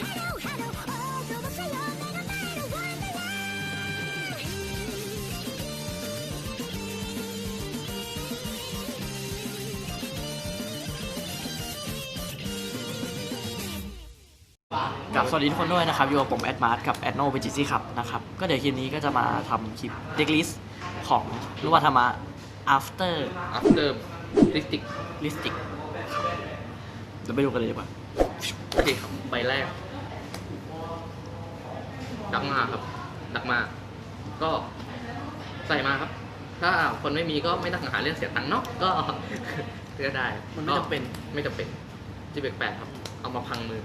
กับสวัสดีทุกคนด้วยนะครับอยู่กับผมแอดมาร์กับแอดโนเปจิซี่ครับนะครับ ก็เดี๋ยวคลิปนี้ก็จะมาทำคลิปเด็กลิสของรุวัธรรมะ after after listic listic เดี๋ยวไปดูกันเลยดีกว่าโอเคครับใบแรก ดักมาครับ ดักมา ก็ใส่มาครับ ถ้าคนไม่มีก็ไม่ต้องหาเรื่องเสียตังค์เนาะก็ก็ได้มันไม่จำเป็นไม่จำเป็นจีเบกแปดครับ เอามาพังมือ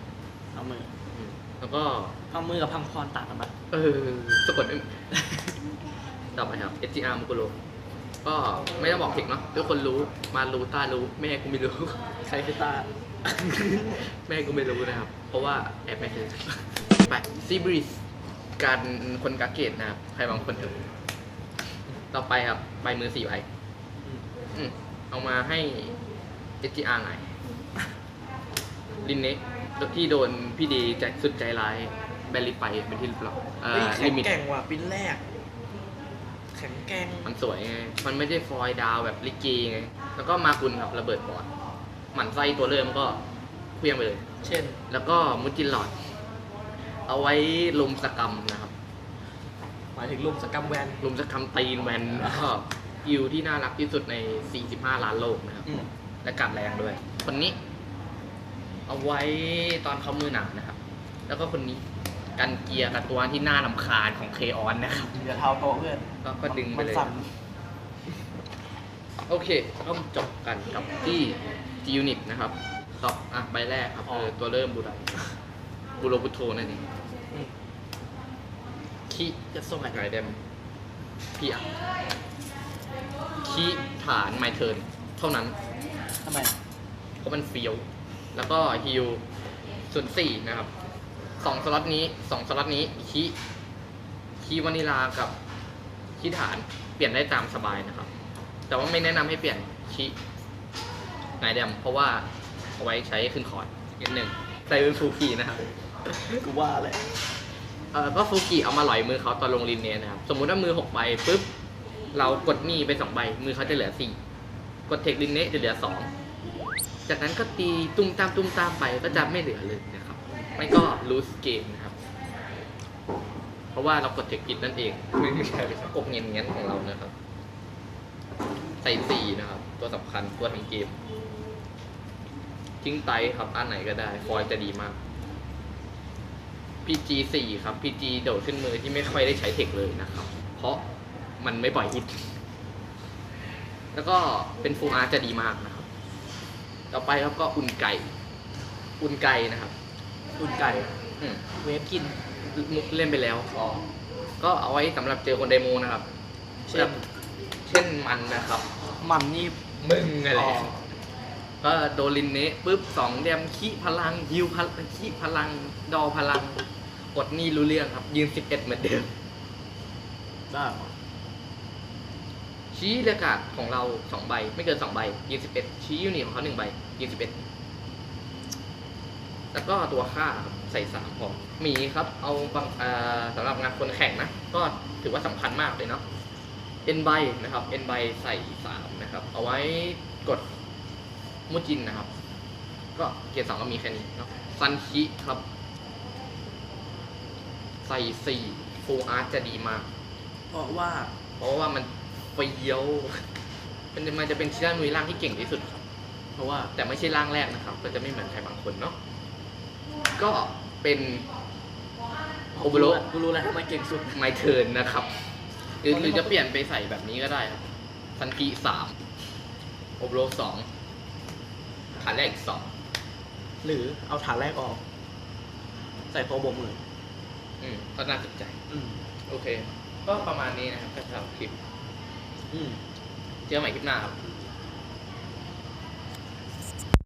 เอามืออืมแล้วก็เอามือกับพังพรต่างกันปะเออสะกดไม่ต่อไปครับ SGR มุกุโรก็ไม่ต้องบอกเทคเนาะทุกคนรู้มารู้ตารู้แม่กูไม่รู้ใครคือตาแม่กูไม่รู้นะครับ เพราะว่าแอบไม่เคยไปซีบริส การคนกาเกตนะครับ ใครบางคนเถอะต่อไปครับ ใบมือสี่ใบอืมเอามาให้ SGR หน่อยลินเนะที่โดนพี่ดีใจสุดใจร้ายแบนลิไปเป็นที่เรียบร้อยเอ่อเฮ้ยแข็ลิงมิต แกร่งว่ะปิ้นแรก แข็งแกร่งมันสวยไง มันไม่ได้ฟอยล์ดาวแบบลิเกไง แล้วก็มากุลครับระเบิดบอร์ดหมันไส้ตัวเริ่มก็เคลี้ยงไปเลย เช่น แล้วก็มุจินหลอด เอาไว้ลุมสกรรมนะครับหมายถึงลุมสกรรมแวนลุมสกรรมตีนแวนแล้วก็ยิวที่น่ารักที่สุดใน 45 ล้านโลกนะครับ อืมและกัดแรงด้วย คนนี้ เอาไว้ตอนเขามือหนานะครับ แล้วก็คนนี้กันเกียร์กับตัวที่น่าลำคาญของเคออนนะครับ อย่าเท้าโตะเพื่อนก็ก็ดึงไปมันเลย สั่นโอเคก็จบกันกับที่ G Unit นะครับต่ออะใบแรกครับอ๋อคือตัวเริ่มบูได บูโรบุโทนั่นเองอืมคีจะส่งไหนไงเดมพี่อะคีฐานไมเทิร์นเท่านั้น ทำไม เพราะมันเฟี้ยว แล้วก็ฮิลส่วนสี่นะครับสองสล็อตนี้สองสล็อตนี้คีคีวานิลากับคีฐานเปลี่ยนได้ตามสบายนะครับ แต่ว่าไม่แนะนำให้เปลี่ยนคีไงเดมเพราะว่าเอาไว้ใช้ขึ้นคอร์ดนิดหนึ่งใส่เป็นฟูกีนะครับ กูว่าแหละเออก็ฟูกิเอามาหลอยมือเขาตอนลงลินเนียนะครับ สมมุติว่ามือหกใบปุ๊บ เรากดหนี้ไปสองใบ มือเขาจะเหลือสี่ กดเทคลินเนจะเหลือสอง จากนั้นก็ตีตุ้มตามตุ้มตามไปก็จะไม่เหลือเลยนะครับ ไม่ก็ลูสเกมนะครับ เพราะว่าเรากดเทคกิจนั่นเองไม่ใช่กบเงี้ยเงี้ยของเรานะครับ ใส่สี่นะครับ ตัวสำคัญตัวทั้งเกมทิ้งไตครับอันไหนก็ได้ฟอยจะดีมาก PG 4 ครับ PG โดดขึ้นมือที่ไม่ค่อยได้ใช้เทคเลยนะครับ เพราะมันไม่ปล่อยฮิต แล้วก็เป็นฟูอาร์จะดีมากนะครับ ต่อไปครับก็อุ่นไก่ อุ่นไก่นะครับ อุ่นไก่อืมเวฟกินมุกเล่นไปแล้ว อ๋อ ก็เอาไว้สำหรับเจอคนไดโมนะครับ เช่น เช่นมันนะครับ มันนี่มึงอะไรอ๋อ ก็โดนลินเนะปุ๊บสองเดมขี้พลังฮิวพลังขี้พลัง ดอพลัง กดนี่รู้เรื่องครับ ยืนสิบเอ็ดเหมือนเดิม ได้เหรอชี้เรียกการ์ดของเราสองใบ ไม่เกินสองใบ ยืนสิบเอ็ดชี้ยูนิตของเขาหนึ่งใบ ยืนสิบเอ็ดแล้วก็ตัวค่าครับใส่สามพอมีครับ เอาบางอ่าสำหรับงานคนแข่งนะ ก็ถือว่าสำคัญมากเลยเนาะเอ็นใบนะครับเอ็นใบใส่สามนะครับ เอาไว้กดมุจินนะครับ ก็เกียร์สองก็มีแค่นี้เนาะซันคิครับ ใส่สี่ฟูอาร์ตจะดีมาก เพราะว่า เพราะว่ามันเฟี้ยวมันจะมันจะเป็นชิรานุยร่างที่เก่งที่สุดครับ เพราะว่าแต่ไม่ใช่ร่างแรกนะครับ ก็จะไม่เหมือนใครบางคนเนาะก็เป็นโอเบโรกูรู้แล้วทำไมเก่งสุดไมเทิร์นนะครับหรือหรือจะเปลี่ยนไปใส่แบบนี้ก็ได้ครับซันกิสามโอเบโรสองฐานแรกอีกสองหรือเอาฐานแรกออก ใส่โตบวกมือ อืมก็น่าสนใจ อืมโอเค ก็ประมาณนี้นะครับสำหรับคลิป อืมเจอกันใหม่คลิปหน้าครับส